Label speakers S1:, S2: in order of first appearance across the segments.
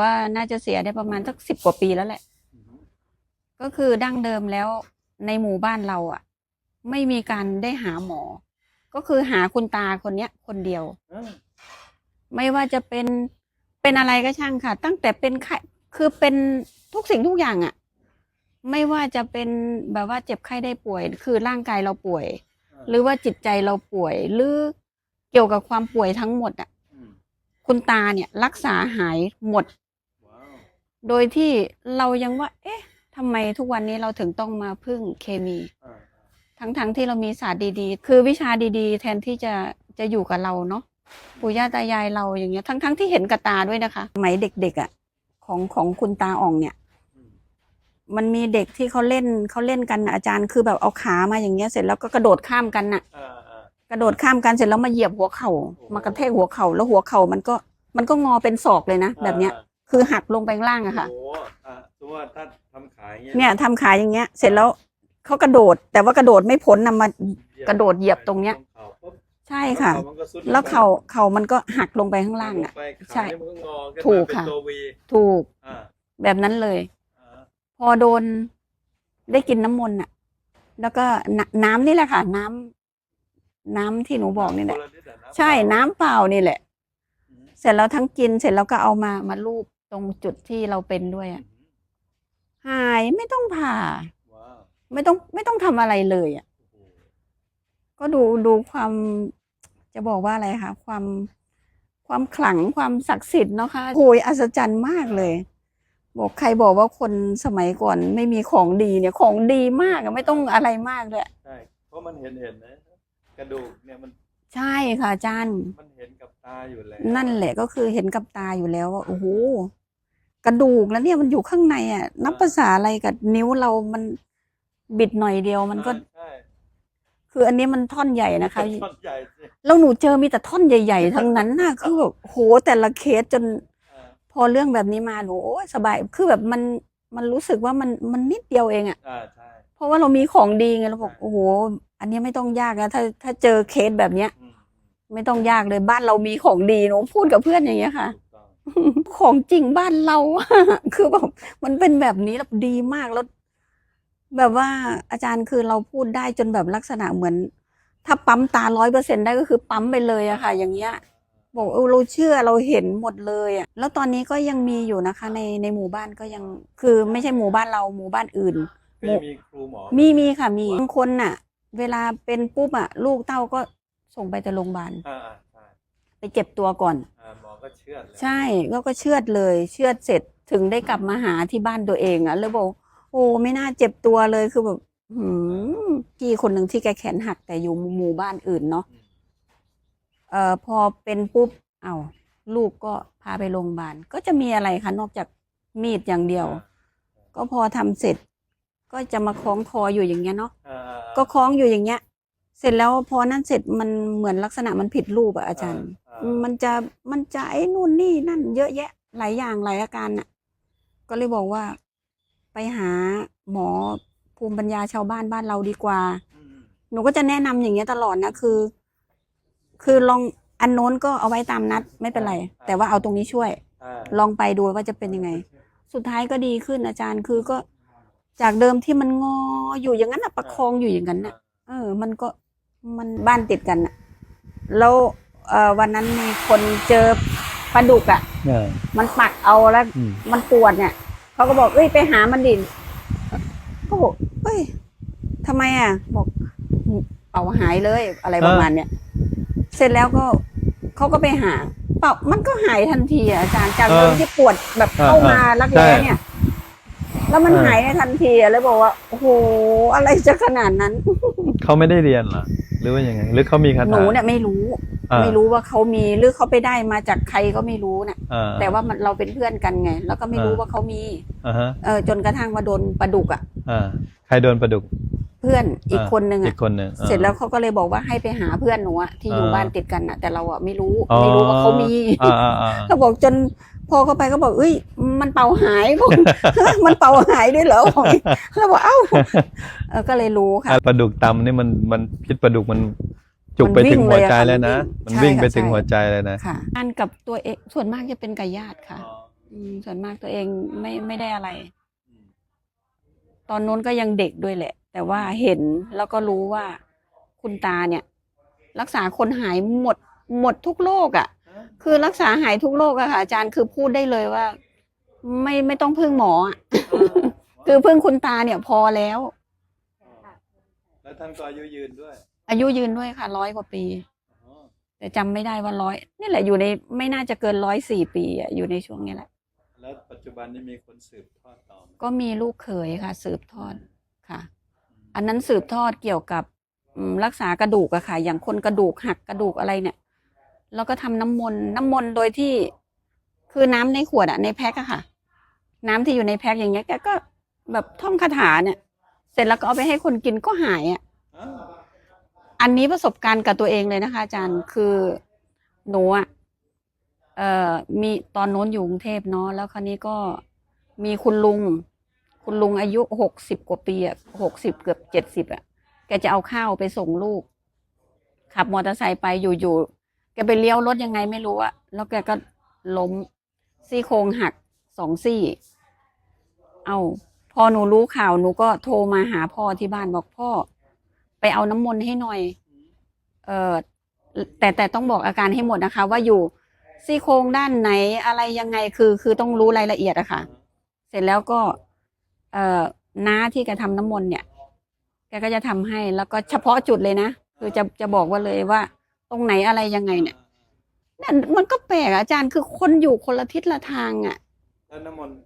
S1: ว่าน่าจะเสียได้ประมาณสักสิบกว่าปีแล้วแหละ ก็คือดั้งเดิมแล้วในหมู่บ้านเราอะ ไม่มีการได้หาหมอ ก็คือหาคุณตาคนเนี้ย คนเดียว
S2: อ่า
S1: ไม่ว่าจะเป็นเป็นอะไรก็ช่างค่ะ ตั้งแต่เป็นไข้คือเป็นทุกสิ่งทุกอย่างอะ่ะ ไม่ว่าจะเป็นแบบว่าเจ็บไข้ได้ป่วย คือร่างกายเราป่วย หรือว่าจิตใจเราป่วย หรือเกี่ยวกับความป่วยทั้งหมดอะ
S2: อืม
S1: คุณตาเนี่ยรักษาหายหมด
S2: ว้าว
S1: โดยที่เรายังว่า เอ๊ะทำไมทุกวันนี้เราถึงต้องมาพึ่งเคมี
S2: อ่า
S1: ทั้งๆที่เรามีศาสตร์ดีๆ คือวิชาดีๆ แทนที่จะจะอยู่กับเราเนาะปู่ย่าตายายเราอย่างเงี้ย ทั้งๆที่เห็นกับตาด้วยนะคะสมัยเด็กๆอะของของคุณตาอ่องเนี่ย
S2: อืม
S1: มันมีเด็กที่เขาเล่นเขาเล่นกันน่ะอาจารย์คือแบบเอาขามาอย่างเงี้ยเสร็จแล้วก็กระโดดข้ามกันน่ะ
S2: อ่าอ่าก
S1: ระโดดข้ามกันเสร็จแล้วมาเหยียบหัวเข่ามากระแทกหัวเข่าแล้วหัวเข่ามันก็มันก็งอเป็นศอกเลยนะแบบเนี้ย
S2: อ่า
S1: คือหักลงไปข้างล่างอะค่ะ
S2: โอ้โหอ่าตัวถ้าทำขายอย่างเงี้ย
S1: เนี่ยทำขาอย่างเงี้ย เสร็จแล้วเขากระโดด แต่ว่ากระโดดไม่พ้นนะมากระโดดเหยียบตรงเนี้ย
S2: ข่าปุ๊บ
S1: ใช่ค่ะ
S2: ข่ามันก็สุด
S1: แล้วเข่าเข่ามันก็หักลงไปข้างล่างอะ
S2: ลไปขา
S1: ใช่
S2: เนี่ยมันก็งอขึ้นมา
S1: ถูก
S2: เป็น
S1: ค่ะ
S2: ตัววี
S1: ถูก
S2: อ่า
S1: แบบนั้นเลย
S2: อ่า
S1: พอโดนได้กินน้ำมนต์อะแล้วก็นน้ำนี่แหละค่ะ น้ำน้ำที่หนูบอกนี่แหละ
S2: คนิดอนะ
S1: ใช่น้ำเปล่านี่แหละ
S2: อืม
S1: เสร็จแล้วทั้งกินเสร็จแล้วก็เอามามาลูบ ตรงจุดที่เราเป็นด้วยอะหายไม่ต้องผ่า
S2: ว้าว
S1: ไม่ต้องไม่ต้องทำอะไรเลยอะ
S2: โอ้โห
S1: ก็ดูดูความจะบอกว่าอะไรคะความความขลังความศักดิ์สิทธิ์เนาะค่ะโหยอัศจรรย์มากเลย บอกใครบอกว่าคนสมัยก่อนไม่มีของดีเนี่ย ของดีมากอะไม่ต้องอะไรมากเลย
S2: ใช่เพราะมันเห็นเห็นนะ กระดูกเนี่ยมัน
S1: ใช่ค่ะอาจารย์
S2: มันเห็นกับตาอยู่แล้ว
S1: นั่นแหละก็คือเห็นกับตาอยู่แล้วว่าโอ้โห กระดูกแล้วเนี่ยมันอยู่ข้างในอะ นับภาษาอะไรกับนิ้วเรามันบิดหน่อยเดียวมันก็
S2: ใช่
S1: คืออันนี้มันท่อนใหญ่นะคะ
S2: ท่อนใหญ่สิ
S1: แล้วหนูเจอมีแต่ท่อนใหญ่ ๆ ทั้งนั้นน่ะคือแบบโหแต่ละเคสจน
S2: อ่า
S1: พอเรื่องแบบนี้มาหนูโอ้ยสบายคือแบบมันมันรู้สึกว่ามันมันนิดเดียวเองอะ
S2: อ่าใช่
S1: เพราะว่าเรามีของดีไงเราบอก
S2: ใช่
S1: โอ้โห อันนี้ไม่ต้องยากนะถ้าถ้าเจอเคสแบบเนี้ย
S2: อืม
S1: ไม่ต้องยากเลยบ้านเรามีของดีหนูพูดกับเพื่อนอย่างเงี้ยค่ะ
S2: ถูกต้อง
S1: ของจริงบ้านเราคือแบบมันเป็นแบบนี้แล้วดีมากแล้ว แบบว่าอาจารย์คือเราพูดได้จนแบบลักษณะเหมือน ถ้าปั๊มตาร้อยเปอร์เซ็นได้ก็คือปั๊มไปเลยอะค่ะ อย่างเงี้ยบอกเออเราเชื่อเราเห็นหมดเลยอะแล้วตอนนี้ก็ยังมีอยู่นะคะ ในในหมู่บ้านก็ยังคือไม่ใช่หมู่บ้านเราหมู่บ้านอื่น
S2: ก็จะมีครูหมอ
S1: มีมีค่ะมีบางคนน่ะ เวลาเป็นปุ๊บอะลูกเต้าก็ส่งไปแต่โรงพยาบาล
S2: อ่าอ่าใช่
S1: ไปเจ็บตัวก่อน
S2: อ่าหมอก็เชื่อดเลย
S1: ใช่ก็ก็เชือดเลย เชือดเสร็จถึงได้กลับมาหาที่บ้านตัวเองอะแล้วบอกโอ้ไม่น่าเจ็บตัวเลยคือแบบหืมพี่คนหนึ่งที่แกแขนหักแต่อยู่หมู่บ้านอื่นเนาะ
S2: อืม
S1: เอ่อพอเป็นปุ๊บเอาลูกก็พาไปโรงพยาบาลก็จะมีอะไรคะนอกจากมีดอย่างเดียว ก็พอทำเสร็จ ก็จะมาคล้องคออยู่อย่างเงี้ยเนาะ
S2: อ่าอ่าอ่า
S1: ก็คล้องอยู่อย่างเงี้ย เสร็จแล้วพอนั่นเสร็จมันเหมือนลักษณะมันผิดรูปอะอาจารย์
S2: อ่า
S1: มันจะมันจะไอ้นู่นนี่นั่น เยอะแยะ หลายอย่างหลายอาการน่ะ ก็เลยบอกว่า ไปหาหมอภูมิปัญญาชาวบ้านบ้านเราดีกว่า
S2: อืม
S1: หนูก็จะแนะนำอย่างเงี้ยตลอดนะคือ คือลองอันโน้นก็เอาไว้ตามนัดไม่เป็นไร แต่ว่าเอาตรงนี้ช่วย
S2: อ่า
S1: ลองไปดูว่าจะเป็นยังไง สุดท้ายก็ดีขึ้นอาจารย์คือก็จากเดิมที่มันงออยู่อย่างนั้นน่ะประคองอยู่อย่างนั้นน่ะเออ มันก็มันบ้านติดกันน่ะแล้ว เอ่อวันนั้นมีคนเจอปลาดุกอะ
S3: เออ
S1: มันปักเอาแล้ว
S3: อืม
S1: มันปวดเนี่ยเขาก็บอกเอ้ยไปหามันดิก็บอกเอ้ยทำไมอะ บอกเป่าหายเลยอะไรประมาณเนี้ยเสร็จแล้วก็เขาก็ไปหา เป่ามันก็หายทันทีอะอาจารย์จากเดิมที่ปวดแบบเข้ามารักแร้เนี่ย แล้วมันหายในทันทีอะเลยบอกว่าโอ้โหอะไรจะขนาดนั้น
S3: เขาไม่ได้เรียนเหรอหรือว่ายังไงหรือเขามีคา
S1: ห
S3: ถา
S1: นูเนี่ยไม่รู้
S3: อ่า
S1: ไม่รู้ว่าเขามีหรือเขาไปได้มาจากใครก็ไม่รู้น่ะ
S3: อ่า
S1: แต่ว่ามันเราเป็นเพื่อนกันไง แล้วก็ไม่รู้
S3: อ่า
S1: ว่าเขามี
S3: อ่าฮะ
S1: เออจนกระทั่งมาโดนปลาดุกอะ
S3: อ่าใครโดนปลาดุก
S1: เพื่อนอีกคนนึง
S3: อี
S1: อะ
S3: กคนหนึ่งอ่า
S1: เสร็จแล้วเขาก็เลยบอกว่าให้ไปหาเพื่อนหนูอะที่อยู่
S3: อ่า
S1: บ้านติดกันอะ แต่เราอะไม่รู้
S3: อ๋อ
S1: ไม่รู้ว่าเขามี
S3: อ่าอ่าอ่า
S1: เขาบอกจนพอเข้าไปก็บอกเอ้ย มันเป่าหายบอกมันเป่าหายด้วยเหรอบอกแล้วบอกเอ้าเออก็เลยรู้ค่ะ
S3: อ่าปลาดุกตำนี่มันมันพิษปลาดุกมัน จุกไปถึงหัวใจแล้วนะ
S1: มั
S3: มัน
S1: นวิ่
S3: วิ่ง
S1: ง
S3: ไป
S1: เลยอะค่ะ
S3: ถึงหัวใจเลยนะ
S1: ค่ะอันกับตัวเองส่วนมากจะเป็นไก่ญาติค่ะ
S2: อ๋อ
S1: อืมส่วนมากตัวเองไม่ไม่ได้อะไร
S2: อืม
S1: ตอนนู้นก็ยังเด็กด้วยแหละ แต่ว่าเห็นแล้วก็รู้ว่าคุณตาเนี่ย รักษาคนหายหมดหมดทุกโรคอะ่ะ
S2: ฮะ
S1: คือรักษาหายทุกโรคอะค่ะอาจารย์คือพูดได้เลยว่า ไม่ไม่ต้องพึ่งหมออะคือพึ่งคุณตาเนี่ยพอแล้ว
S2: แล้วท่านก็อายุยืนด้วย
S1: อายุยืนด้วยค่ะร้อยกว่าปี
S2: อ๋อ
S1: แต่จำไม่ได้ว่าร้อยนี่แหละอยู่ในไม่น่าจะเกินร้อยสี่ปีอะอยู่ในช่วงนี้แหละ
S2: แล้วปัจจุบันนี้มีคนสืบทอดต่อไหม
S1: ก็มีลูกเขยค่ะ สืบทอดค่ะ
S2: ม
S1: อันนั้นสืบทอดเกี่ยวกับอืมรักษากระดูกอะค่ะ อย่างคนกระดูกหักกระดูกอะไรเนี่ย แล้วก็ทำน้ำมนต์น้ำมนต์โดยที่ คือน้ำในขวดอะในแพ็คอะค่ะ น้ำที่อยู่ในแพ็คอย่างเงี้ยแกก็แบบท่องคาถาเนี่ย เสร็จแล้วก็เอาไปให้คนกินก็หายอะ
S2: อ้าว
S1: อันนี้ประสบการณ์กับตัวเองเลยนะคะ อาจารย์คือหนูอะเอ่อมีตอนโน้นอยู่กรุงเทพเนาะแล้วคราวนี้ก็มีคุณลุง คุณลุงอายุหกสิบกว่าปีอะหกสิบเกือบเจ็ดสิบอะแกจะเอาข้าวไปส่งลูก ขับมอเตอร์ไซค์ไปอยู่ๆแกไปเลี้ยวรถยังไงไม่รู้อะแล้วแกก็ล้มซี่โครงหักสองซี่ เอาพอหนูรู้ข่าวหนูก็โทรมาหาพ่อที่บ้านบอกพ่อ ไปเอาน้ำมนต์ให้หน่อย เออแต่แต่ต้องบอกอาการให้หมดนะคะ ว่าอยู่ซี่โครงด้านไหนอะไรยังไงคือคือต้องรู้รายละเอียดอะค่ะ เสร็จแล้วก็ เอ่อน้าที่แกทำน้ำมนต์เนี่ย แกก็จะทำให้แล้วก็เฉพาะจุดเลยนะคือจะจะบอกว่าเลยว่า ตรงไหนอะไรยังไงเนี่ยนั่นมันก็แปลกอะอาจารย์คือคนอยู่คนละทิศละทางอะ
S2: แล้วน้ำมนต์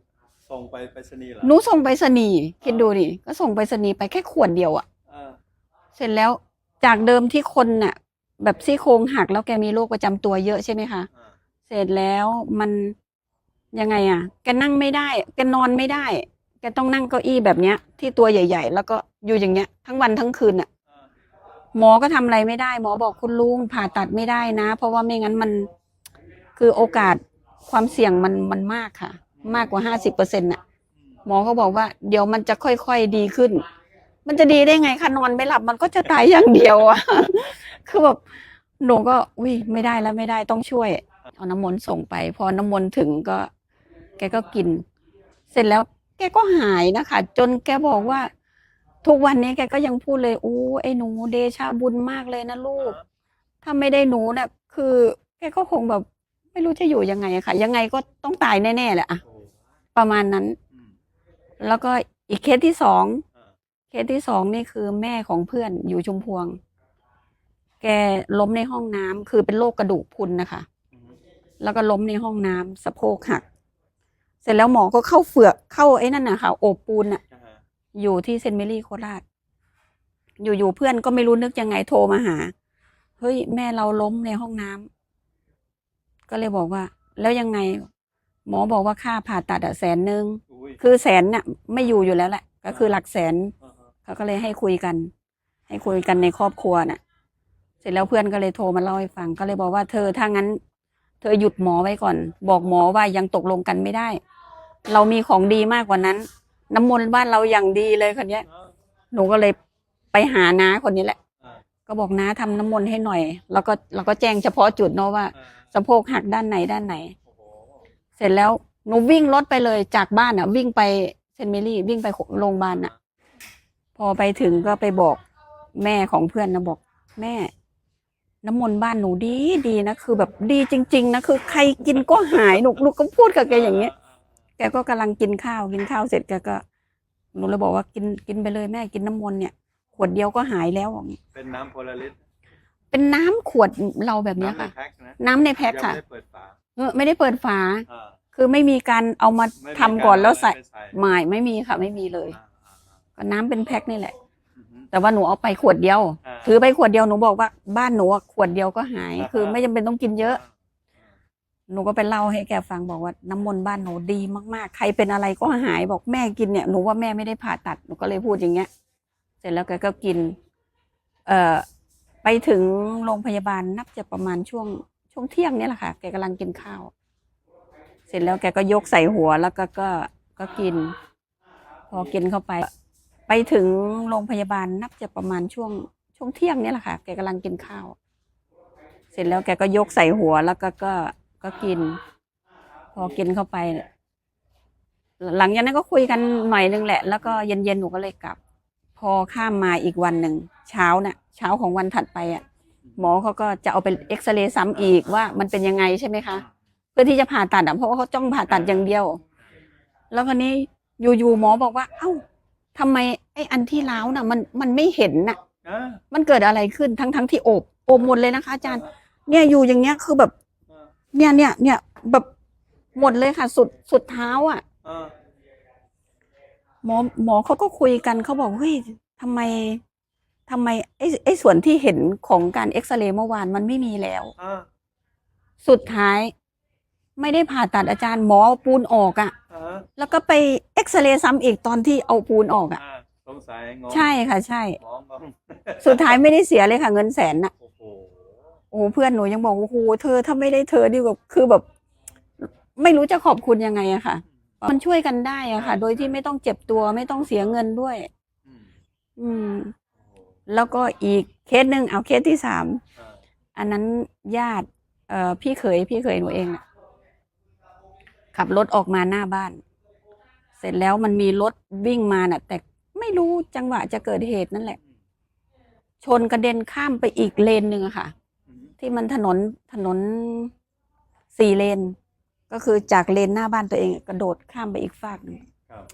S2: ส่งไปไปรษณีย์เหรอ
S1: หนูส่งไปรษณีย์คิดดูดิก็ส่งไปรษณีย์ไปแค่ขวดเดียวอะ
S2: อ่า
S1: เสร็จแล้วจากเดิมที่คนน่ะ แบบซี่โครงหักแล้วแกมีโรคประจำตัวเยอะใช่ไหมคะ
S2: อ่า
S1: เสร็จแล้วมันยังไงอะ แกนั่งไม่ได้ แกนอนไม่ได้ แกต้องนั่งเก้าอี้แบบเนี้ย ที่ตัวใหญ่ ๆ แล้วก็อยู่อย่างเงี้ย ทั้งวันทั้งคืนอะ
S2: อ่า
S1: หมอก็ทำอะไรไม่ได้ หมอบอกคุณลุงผ่าตัดไม่ได้นะ เพราะว่าไม่งั้นมันคือโอกาสความเสี่ยงมันมันมากค่ะ มากกว่าห้าสิบเปอร์เซ็นต์่ะ
S2: อืม
S1: หมอก็บอกว่าเดี๋ยวมันจะค่อยๆดีขึ้น มันจะดีได้ไงคะนอนไม่หลับมันก็จะตายอย่างเดียวอะคือแบบหนูก็อุ้ยไม่ได้แล้วไม่ได้ต้องช่วย เอาน้ำมนต์ส่งไป พอน้ำมนต์ถึงก็ แกก็กิน เสร็จแล้วแกก็หายนะคะ จนแกบอกว่า ทุกวันนี้แกก็ยังพูดเลยอู้ไอ้หนูเดชาบุญมากเลยนะลูก ถ้าไม่ได้หนูเนี่ยคือแกก็คงแบบ ไม่รู้จะอยู่ยังไงอะค่ะ ยังไงก็ต้องตายแน่ๆแหละอะ
S2: โอ้
S1: ประมาณนั้น
S2: อืม
S1: แล้วก็อีกเคสที่สอง
S2: อ่า
S1: เคสที่สองนี่คือแม่ของเพื่อนอยู่ชุมพวง แกล้มในห้องน้ำคือเป็นโรคกระดูกพรุนนะคะ
S2: อืม
S1: แล้วก็ล้มในห้องน้ำสะโพกหัก เสร็จแล้วหมอก็เข้าเฟือกเข้าไอ้นั่นน่ะค่ะโอบปูนน่ะ
S2: อ่าฮะ
S1: อยู่ที่เซนต์เมรี่โคราช อยู่ๆเพื่อนก็ไม่รู้นึกยังไงโทรมาหา เฮ้ยแม่เราล้มในห้องน้ำก็เลยบอกว่า แล้วยังไง หมอบอกว่าค่าผ่าตัดอะแสนหนึ่ง
S2: อุ้ย
S1: คือแสนเนี่ยไม่อยู่อยู่แล้วแหละ ก็คือหลักแสน
S2: อ่าฮะ
S1: เขาก็เลยให้คุยกัน ให้คุยกันในครอบครัวน่ะ เสร็จแล้วเพื่อนก็เลยโทรมาเล่าให้ฟัง ก็เลยบอกว่าเธอถ้างั้น เธอหยุดหมอไว้ก่อน บอกหมอว่ายังตกลงกันไม่ได้ เรามีของดีมากกว่านั้น น้ำมนต์บ้านเราอย่างดีเลยคนนี้หนูก็เลยไปหาน้าคนนี้แหละ ก็บอกน้าทำน้ำมนต์ให้หน่อย แล้วก็เราก็แจ้งเฉพาะจุดเนาะว่าสะโพกหักด้านไหนด้านไหน เสร็จแล้วหนูวิ่งรถไปเลยจากบ้านอะ วิ่งไปเซนเมรี่วิ่งไปโรงพยาบาลอะ อไปถึงก็ไปบอกแม่ของเพื่อนนะบอก แม่ น้ำมนต์บ้านหนูดีดีนะคือแบบดีจริง ๆ นะคือ ใครกินก็หายหนูหนูก็พูดกับแกอย่างเงี้ยแกก็กำลังกินข้าวกินข้าวเสร็จแกก็หนูเลยบอกว่ากินกินไปเลยแม่กินน้ำมนต์เนี่ย ขวดเดียวก็หายแล้ว
S2: เป็นน้ำโพลาริส
S1: เป็นน้ำขวดเราแบบเนี้ย
S2: น้ำใน
S1: ค่ะ
S2: แพ็คนะ
S1: น้ำในแพ็ค
S2: ยัง
S1: ค่ะ
S2: ไม่ได้เปิดฝา
S1: เออไม่ได้เปิดฝา
S2: อ่า
S1: คือไม่มีการเอามา
S2: ไม่มี
S1: ทำก่อนแล้วใส่า
S2: รเอาอะไรไป
S1: ไม่ไม่มีค่ะ ไม่มีเลย
S2: อ่าอ่าอ่า
S1: ก็น้ำเป็นแพ็คนี่แหละ
S2: อือฮึ
S1: แต่ว่าหนูเอาไปขวดเดียว
S2: อ่า
S1: ถือไปขวดเดียวหนูบอกว่าบ้านหนูอะขวดเดียวก็หาย
S2: อ่า
S1: คือไม่จำเป็นต้องกินเยอะ
S2: อ่า
S1: หนูก็ไปเล่าให้แกฟังบอกว่าน้ำมนต์บ้านหนูดีมากๆ ใครเป็นอะไรก็หายบอกแม่กินเนี่ยหนูว่าแม่ไม่ได้ผ่าตัดหนูก็เลยพูดอย่างเงี้ย เสร็จแล้วแกก็กิน เอ่อไปถึงโรงพยาบาลนับจะประมาณช่วงช่วงเที่ยงเนี่ยแหละค่ะ แกกำลังกินข้าว เสร็จแล้วแกก็ยกใส่หัวแล้วก็ก็ก็กิน พอกินเข้าไป ไปถึงโรงพยาบาลนับจะประมาณช่วงช่วงเที่ยงเนี่ยแหละค่ะ แกกำลังกินข้าว เสร็จแล้วแกก็ยกใส่หัวแล้วก็ก็ก็กิน พอกินเข้าไป หลังจากนั้นก็คุยกันหน่อยนึงแหละ แล้วก็เย็นๆหนูก็เลยกลับ พอข้ามมาอีกวันหนึ่งเช้าน่ะ เช้าของวันถัดไปอะ หมอเขาก็จะเอาไปเอ็กซเรย์ซ้ำอีกว่ามันเป็นยังไงใช่ไหมคะเพื่อที่จะผ่าตัดอะเพราะว่าเขาจ้องผ่าตัดอย่างเดียว แล้วคนนี้อยู่ๆหมอบอกว่า เอ้า ทำไมไอ้อันที่ล้าวน่ะ มันมันไม่เห็นน่ะ
S2: อ่า
S1: มันเกิดอะไรขึ้นทั้งทั้งที่โอบโอบหมดเลยนะคะอาจารย์ เนี่ยอยู่อย่างเงี้ยคือแบบ
S2: อ่า
S1: เนี่ยเนี่ยเนี่ยแบบหมดเลยค่ะ สุดสุดเท้าอะ
S2: อ่า
S1: หมอหมอเขาก็คุยกันเขาบอกเฮ้ยทำไมทำไมไอ้ไอ้ส่วนที่เห็นของการเอ็กซเรย์เมื่อวานมันไม่มีแล้ว
S2: อ่า
S1: สุดท้าย ไม่ได้ผ่าตัดอาจารย์หมอเอาปูนออกอะ่ะ
S2: อ่า
S1: แล้วก็ไปเอ็กซเรย์ซ้ำอีกตอนที่เอาปูนออกอะ่ะ
S2: อ่าสงสัยงง
S1: ใช่ค่ะ ใช่
S2: มองมอง
S1: สุดท้ายไม่ได้เสียเลยค่ะ เงินแสนน่ะ
S2: โอ้โห
S1: โอ้โหเพื่อนหนูยังบอกว่าโอ้โหเธอถ้าไม่ได้เธอดีกว่าคือแบบ ไม่รู้จะขอบคุณยังไงอะค่ะ มันช่วยกันได้อะค่ะ โดยที่ไม่ต้องเจ็บตัวไม่ต้องเสียเงินด้วย
S2: อืม
S1: อืม
S2: โอ้โห
S1: แล้วก็อีกเคสหนึ่งเอาเคสที่สาม
S2: อ่า
S1: อันนั้นญาติ เอ่อพี่เขยพี่เขยหนูเองน่ะขับรถออกมาหน้าบ้าน เสร็จแล้วมันมีรถวิ่งมาน่ะ แต่ไม่รู้จังหวะจะเกิดเหตุนั่นแหละ ชนกระเด็นข้ามไปอีกเลนหนึ่งอะค่ะ
S2: อืม
S1: ที่มันถนนถนนสี่เลน ก็คือจากเลนหน้าบ้านตัวเอง กระโดดข้ามไปอีกฟากหนึ่ง
S2: ครับ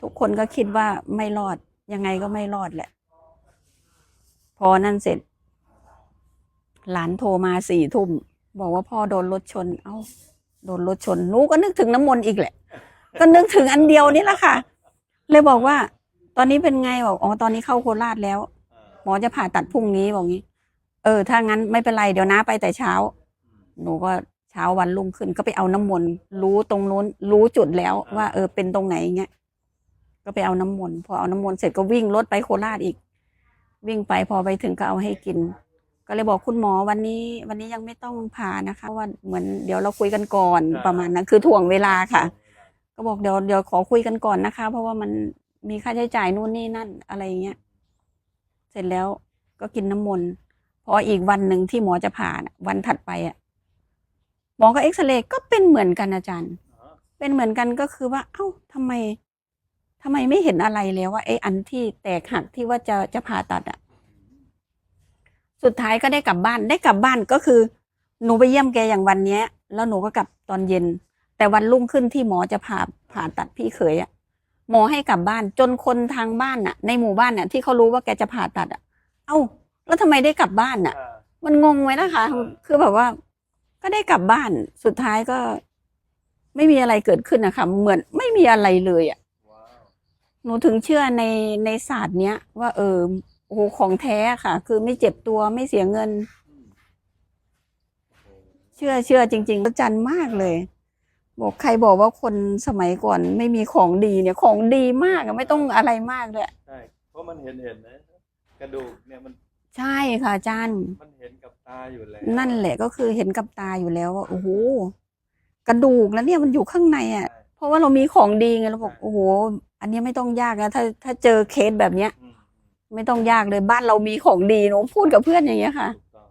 S1: ทุกคนก็คิดว่าไม่รอดยังไงก็ไม่รอดแหละ พอนั่นเสร็จ หลานโทรมาสี่ทุ่ม บอกว่าพ่อโดนรถชน เอ้า โดนรถชนหนูก็นึกถึงน้ำมนต์อีกแหละ ก็นึกถึงอันเดียวนี่แหละค่ะ เลยบอกว่า ตอนนี้เป็นไงบอกอ๋อตอนนี้เข้าโคราชแล้ว
S2: อ่า
S1: หมอจะผ่าตัดพรุ่งนี้บอกงี้ เออ ถ้างั้นไม่เป็นไรเดี๋ยวน้าไปแต่เช้า
S2: อืม
S1: หนูก็เช้าวันรุ่งขึ้น ก็ไปเอาน้ำมนต์รู้ตรงนู้นรู้จุดแล้ว
S2: อ่า
S1: ว่า เออเป็นตรงไหนเงี้ยก็ไปเอาน้ำมนต์พอเอาน้ำมนต์เสร็จก็วิ่งรถไปโคราชอีก วิ่งไปพอไปถึงก็เอาให้กิน ก็เลยบอกคุณหมอวันนี้ วันนี้ยังไม่ต้องผ่านะคะเพราะว่าเหมือนเดี๋ยวเราคุยกันก่อนประมาณนั้นคือถ่วงเวลาค่ะ ก็บอกเดี๋ยวเดี๋ยวขอคุยกันก่อนนะคะ เพราะว่ามันมีค่าใช้จ่ายนู่นนี่นั่นอะไรเงี้ยเสร็จแล้วก็กินน้ำมนต์พออีกวันหนึ่งที่หมอจะผ่านะวันถัดไปอะหมอก็เอ็กซเรย์ก็เป็นเหมือนกันอาจารย์ เป็นเหมือนกันก็คือว่า เอ้าทำไมทำไมไม่เห็นอะไรแล้วว่าไอ้อันที่แตกหักที่ว่าจะจะผ่าตัดอะ สุดท้ายก็ได้กลับบ้านได้กลับบ้านก็คือ หนูไปเยี่ยมแกอย่างวันเนี้ย แล้วหนูก็กลับตอนเย็น แต่วันรุ่งขึ้นที่หมอจะผ่าผ่าตัดพี่เขยอะหมอให้กลับบ้านจนคนทางบ้านน่ะ ในหมู่บ้านน่ะ ที่เขารู้ว่าแกจะผ่าตัดอะ เอ้า แล้วทำไมได้กลับบ้านน่ะ
S2: อ่า
S1: มันงงไหมนะคะ คือแบบว่า ก็ได้กลับบ้านสุดท้ายก็ ไม่มีอะไรเกิดขึ้นนะคะเหมือนไม่มีอะไรเลยอะ
S2: ว้าว
S1: หนูถึงเชื่อในในศาสตร์เนี้ย ว่าเออโอ้โหของแท้ค่ะ คือไม่เจ็บตัวไม่เสียเงิน
S2: อืมโอ้โห
S1: เชื่อเชื่อจริงๆประจันมากเลย บอกใครบอกว่าคนสมัยก่อนไม่มีของดีเนี่ยของดีมากอะไม่ต้องอะไรมากเลย
S2: ใช่เพราะมันเห็นเห็นนะกระดูกเนี่ยมัน
S1: ใช่ค่ะอาจารย์
S2: มันเห็นกับตาอยู่แล้ว
S1: นั่นแหละก็คือเห็นกับตาอยู่แล้วว่าโอ้โหกระดูกแล้วเนี่ยมันอยู่ข้างในอะ
S2: ใช่
S1: เพราะว่าเรามีของดีไงเราบอกโอ้โห อันนี้ไม่ต้องยากนะถ้าถ้าเจอเคสแบบเนี้ย
S2: อืม
S1: ไม่ต้องยากเลยบ้านเรามีของดีหนูพูดกับเพื่อนอย่างเงี้ยค่ะ
S2: ถูกต้อง